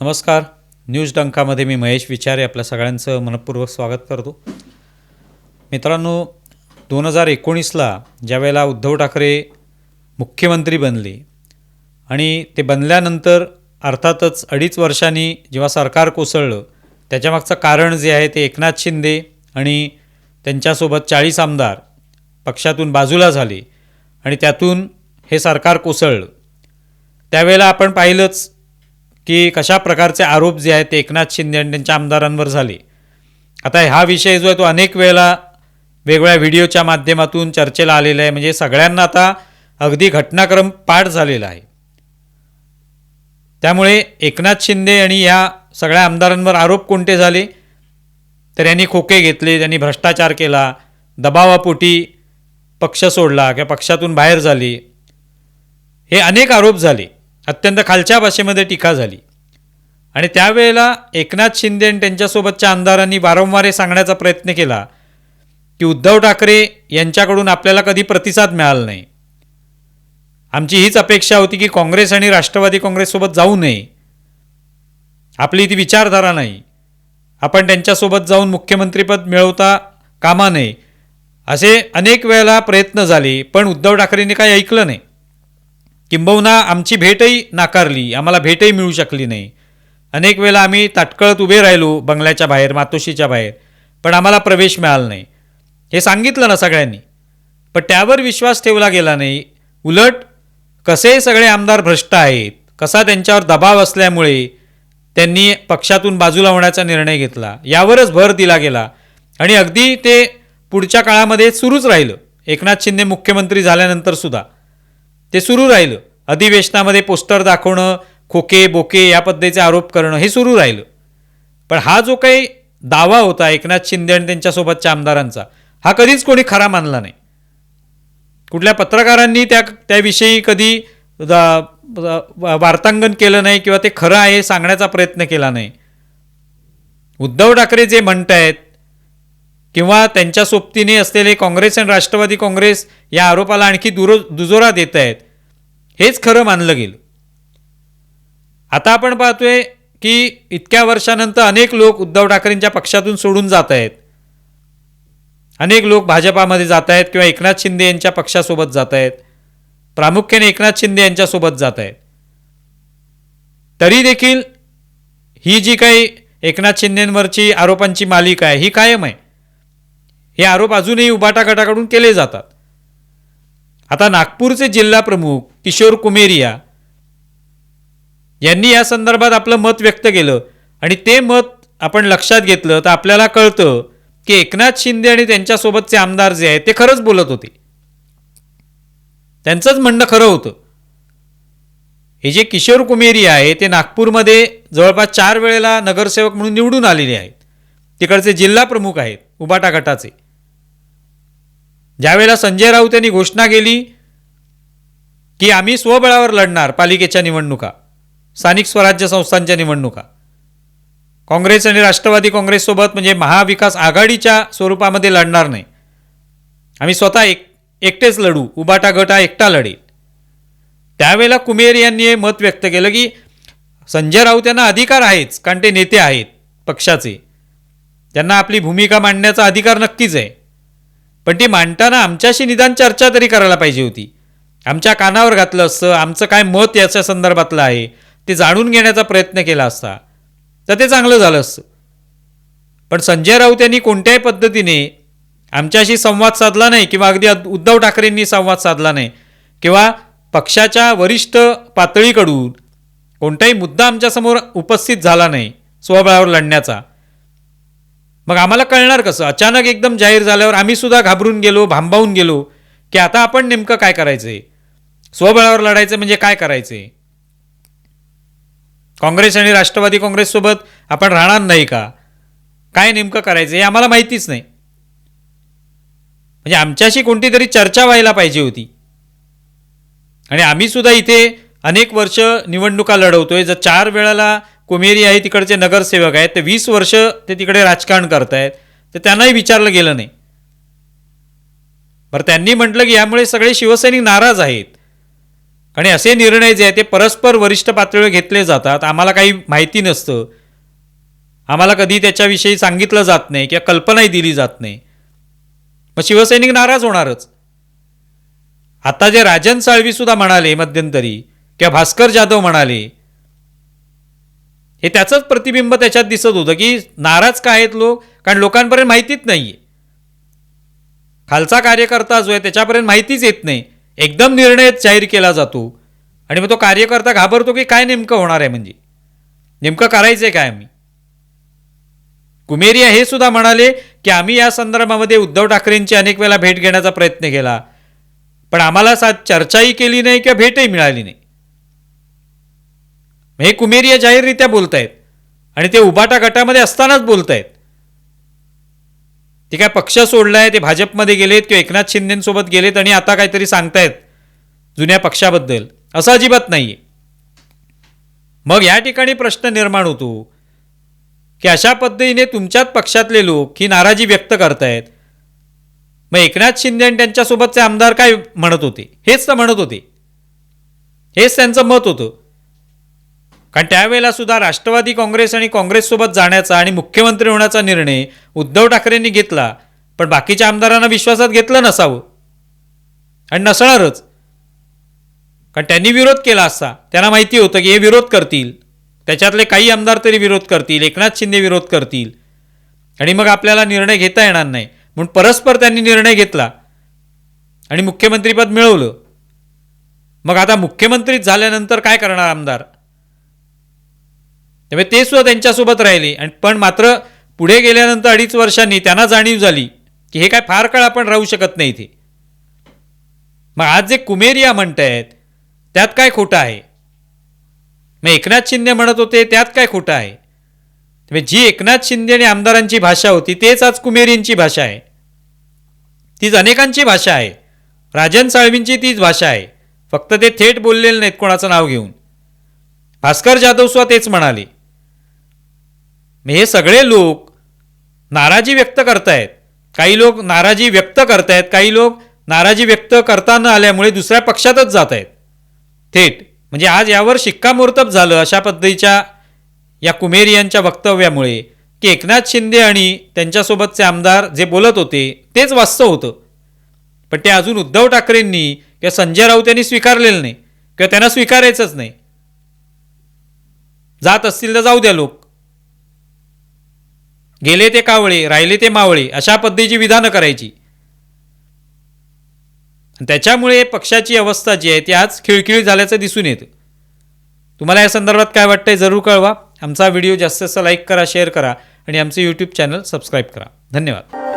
नमस्कार. न्यूज डंकामध्ये मी महेश विचारे आपल्या सगळ्यांचं मनपूर्वक स्वागत करतो. मित्रांनो दोन हजार एकोणीसला ज्यावेळेला उद्धव ठाकरे मुख्यमंत्री बनले आणि ते बनल्यानंतर अर्थातच अडीच वर्षांनी जेव्हा सरकार कोसळलं त्याच्यामागचं कारण जे आहे ते एकनाथ शिंदे आणि त्यांच्यासोबत चाळीस आमदार पक्षातून बाजूला झाले आणि त्यातून हे सरकार कोसळलं. त्यावेळेला आपण पाहिलंच की कशा प्रकारचे आरोप जे आहेत ते एकनाथ शिंदे आणि त्यांच्या आमदारांवर झाले. आता हा विषय जो आहे तो अनेक वेळेला वेगवेगळ्या व्हिडिओच्या माध्यमातून चर्चेला आलेला आहे. म्हणजे सगळ्यांना आता अगदी घटनाक्रम पाठ झालेला आहे. त्यामुळे एकनाथ शिंदे आणि या सगळ्या आमदारांवर आरोप कोणते झाले? तर यांनी खोके घेतले त्यांनी भ्रष्टाचार केला दबावापोटी पक्ष सोडला किंवा पक्षातून बाहेर झाली. हे अनेक आरोप झाले. अत्यंत खालच्या भाषेमध्ये टीका झाली. आणि त्यावेळेला एकनाथ शिंदे आणि त्यांच्यासोबतच्या आमदारांनी वारंवार हे सांगण्याचा प्रयत्न केला की उद्धव ठाकरे यांच्याकडून आपल्याला कधी प्रतिसाद मिळाला नाही. आमची हीच अपेक्षा होती की काँग्रेस आणि राष्ट्रवादी काँग्रेससोबत जाऊ नये. आपली ती विचारधारा नाही. आपण त्यांच्यासोबत जाऊन मुख्यमंत्रीपद मिळवता कामा नये. असे अनेक वेळेला प्रयत्न झाले पण उद्धव ठाकरेंनी काही ऐकलं नाही. किंबहुना आमची भेटही नाकारली आम्हाला भेटही मिळू शकली नाही. अनेक वेळा आम्ही ताटकळत उभे राहिलो बंगल्याच्या बाहेर मातोशीच्या बाहेर पण आम्हाला प्रवेश मिळाला नाही. हे सांगितलं ना सगळ्यांनी. पण त्यावर विश्वास ठेवला गेला नाही. उलट कसे सगळे आमदार भ्रष्ट आहेत कसा त्यांच्यावर दबाव असल्यामुळे त्यांनी पक्षातून बाजूला होण्याचा निर्णय घेतला. यावरच भर दिला गेला. आणि अगदी ते पुढच्या काळामध्ये सुरूच राहिलं. एकनाथ शिंदे मुख्यमंत्री झाल्यानंतर सुद्धा. ते सुरू राहिलं. अधिवेशनामध्ये पोस्टर दाखवणं खोके बोके या पद्धतीचे आरोप करणं हे सुरू राहिलं. पण हा जो काही दावा होता एकनाथ शिंदे आणि त्यांच्यासोबतच्या आमदारांचा हा कधीच कोणी खरा मानला नाही. कुठल्या पत्रकारांनी त्या त्याविषयी कधी दा- वार्तांकन केलं नाही किंवा ते खरं आहे सांगण्याचा प्रयत्न केला नाही. उद्धव ठाकरे जे म्हणत आहेत किंवा त्यांच्या सोबतीने असलेले काँग्रेस आणि राष्ट्रवादी काँग्रेस या आरोपाला आणखी दुरो दुजोरा देत आहेत हेच खरं मानलं गेलं. आता आपण पाहतोय की इतक्या वर्षानंतर अनेक लोक उद्धव ठाकरेंच्या पक्षातून सोडून जात आहेत. अनेक लोक भाजपामध्ये जात आहेत किंवा एकनाथ शिंदे यांच्या पक्षासोबत जात आहेत. प्रामुख्याने एकनाथ शिंदे यांच्यासोबत जात आहेत. तरी देखील ही जी काही एकनाथ शिंदेंवरची आरोपांची मालिका आहे ही कायम आहे. हे आरोप अजूनही उबाटा गटाकडून केले जातात. आता नागपूरचे जिल्हा प्रमुख किशोर कुमेरिया यांनी या संदर्भात आपलं मत व्यक्त केलं. आणि ते मत आपण लक्षात घेतलं तर आपल्याला कळतं की एकनाथ शिंदे आणि त्यांच्यासोबतचे आमदार जे आहेत ते खरंच बोलत होते. त्यांचंच म्हणणं खरं होतं. हे जे किशोर कुमेरी आहे ते नागपूरमध्ये जवळपास चार वेळेला नगरसेवक म्हणून निवडून आलेले आहेत. तिकडचे जिल्हा प्रमुख आहेत उबाटा गटाचे. ज्यावेळेला संजय राऊत यांनी घोषणा केली की आम्ही स्वबळावर लढणार पालिकेच्या निवडणुका स्थानिक स्वराज्य संस्थांच्या निवडणुका. काँग्रेस आणि राष्ट्रवादी काँग्रेससोबत म्हणजे महाविकास आघाडीच्या स्वरूपामध्ये लढणार नाही. आम्ही स्वतः एक एकटेच लढू उबाटा गट हा एकटा लढेल. त्यावेळेला कुमेर यांनी हे मत व्यक्त केलं की संजय राऊत यांना अधिकार आहेच कारण ते नेते आहेत पक्षाचे. त्यांना आपली भूमिका मांडण्याचा अधिकार नक्कीच आहे. पण ती मांडताना आमच्याशी निदान चर्चा तरी करायला पाहिजे होती. आमच्या कानावर घातलं असतं आमचं काय मत याच्या संदर्भातलं आहे ते जाणून घेण्याचा प्रयत्न केला असता तर ते चांगलं झालं असतं. पण संजय राऊत यांनी कोणत्याही पद्धतीने आमच्याशी संवाद साधला नाही किंवा अगदी उद्धव ठाकरेंनी संवाद साधला नाही किंवा पक्षाच्या वरिष्ठ पातळीकडून कोणताही मुद्दा आमच्यासमोर उपस्थित झाला नाही स्वबळावर लढण्याचा. मग आम्हाला कळणार कसं? अचानक एकदम जाहीर झाल्यावर आम्ही सुद्धा घाबरून गेलो भांबावून गेलो की आता आपण नेमकं काय करायचंय? स्वबळावर लढायचं म्हणजे काय करायचंय? काँग्रेस आणि राष्ट्रवादी काँग्रेससोबत आपण राहणार नाही का? काय नेमकं करायचं हे आम्हाला माहितीच नाही. म्हणजे आमच्याशी कोणती तरी चर्चा व्हायला पाहिजे होती. आणि आम्ही सुद्धा इथे अनेक वर्ष निवडणुका लढवतोय. जर चार वेळाला कुमेरी आहे तिकडचे नगरसेवक आहेत. ते वीस वर्ष ते तिकडे राजकारण करतायत. तर त्यांनाही विचारलं गेलं नाही. बरं त्यांनी म्हटलं की यामुळे सगळे शिवसैनिक नाराज आहेत. आणि असे निर्णय जे आहेत ते परस्पर वरिष्ठ पातळीवर घेतले जातात. आम्हाला काही माहिती नसतं. आम्हाला कधी त्याच्याविषयी सांगितलं जात नाही किंवा कल्पनाही दिली जात नाही. मग शिवसैनिक नाराज होणारच. आता जे राजन साळवी सुद्धा म्हणाले मध्यंतरी किंवा भास्कर जाधव म्हणाले हे त्याचंच प्रतिबिंब त्याच्यात दिसत होतं की नाराज का आहेत लोक? कारण लोकांपर्यंत माहितीच नाही आहे खालचा कार्यकर्ता जो आहे त्याच्यापर्यंत माहितीच येत नाही. एकदम निर्णय जाहीर केला जातो. आणि मग तो कार्यकर्ता घाबरतो की काय नेमकं होणार आहे म्हणजे? नेमकं करायचं आहे काय आम्ही? कुमेरिया हे सुद्धा म्हणाले की आम्ही या संदर्भामध्ये उद्धव ठाकरेंची अनेक वेळा भेट घेण्याचा प्रयत्न केला. पण आम्हाला सा चर्चाही केली नाही किंवा भेटही मिळाली नाही. हे कुमेरिया जाहीररित्या बोलतायत. आणि ते उबाटा गटामध्ये असतानाच बोलतायत. ते काय पक्ष सोडलाय ते भाजपमध्ये गेलेत किंवा एकनाथ शिंदेंसोबत गेलेत आणि आता काहीतरी सांगतायत जुन्या पक्षाबद्दल. असं अजिबात नाही मग या ठिकाणी प्रश्न निर्माण होतो की अशा पद्धतीने तुमच्याच पक्षातले लोक ही नाराजी व्यक्त करतायत. मग एकनाथ शिंदे आणि त्यांच्यासोबतचे आमदार काय म्हणत होते? हेच तर म्हणत होते. हेच त्यांचं मत होतं. कारण त्यावेळेला सुद्धा राष्ट्रवादी काँग्रेस आणि काँग्रेससोबत जाण्याचा आणि मुख्यमंत्री होण्याचा निर्णय उद्धव ठाकरेंनी घेतला पण बाकीच्या आमदारांना विश्वासात घेतलं नसावं. आणि नसणारच. कारण त्यांनी विरोध केला असता त्यांना माहिती होतं की हे विरोध करतील. त्याच्यातले काही आमदार तरी विरोध करतील एकनाथ शिंदे विरोध करतील. आणि मग आपल्याला निर्णय घेता येणार नाही म्हणून परस्पर त्यांनी निर्णय घेतला आणि मुख्यमंत्रीपद मिळवलं. मग आता मुख्यमंत्री झाल्यानंतर काय करणार आमदार? त्यामुळे ते सुद्धा त्यांच्यासोबत राहिले. आणि पण मात्र पुढे गेल्यानंतर अडीच वर्षांनी त्यांना जाणीव झाली की हे काय फार काळ आपण राहू शकत नाही इथे. मग आज जे कुमेरिया म्हणत आहेत त्यात काय खोटं आहे? मग एकनाथ शिंदे म्हणत होते त्यात काय खोटं आहे? त्यामुळे जी एकनाथ शिंदे आणि आमदारांची भाषा होती तेच आज कुमेरींची भाषा आहे. तीच अनेकांची भाषा आहे. राजन साळवींची तीच भाषा आहे. फक्त ते थेट बोललेले नाहीत कोणाचं नाव घेऊन. भास्कर जाधव सुद्धा तेच म्हणाले. मग हे सगळे लोक नाराजी व्यक्त करतायत. काही लोक नाराजी व्यक्त करतायत काही लोक नाराजी व्यक्त करता न आल्यामुळे दुसऱ्या पक्षातच जात आहेत थेट म्हणजे आज यावर शिक्कामोर्तब झालं अशा पद्धतीच्या या कुमेरियांच्या वक्तव्यामुळे की एकनाथ शिंदे आणि त्यांच्यासोबतचे आमदार जे बोलत होते तेच वास्तव होतं. पण ते अजून उद्धव ठाकरेंनी किंवा संजय राऊत यांनी स्वीकारलेलं नाही किंवा त्यांना स्वीकारायचंच नाही. जात असतील तर जाऊ द्या लोक. गेले ते कावळे राहिले ते मावळे अशा पद्धतीची विधानं करायची. आणि त्याच्यामुळे पक्षाची अवस्था जी आहे ती आज खिळखिळी झाल्याचं दिसून येतं. तुम्हाला या संदर्भात काय वाटतंय जरूर कळवा. आमचा व्हिडिओ जास्त जास्त लाईक करा शेअर करा आणि आमचं यूट्यूब चॅनल सबस्क्राईब करा. धन्यवाद.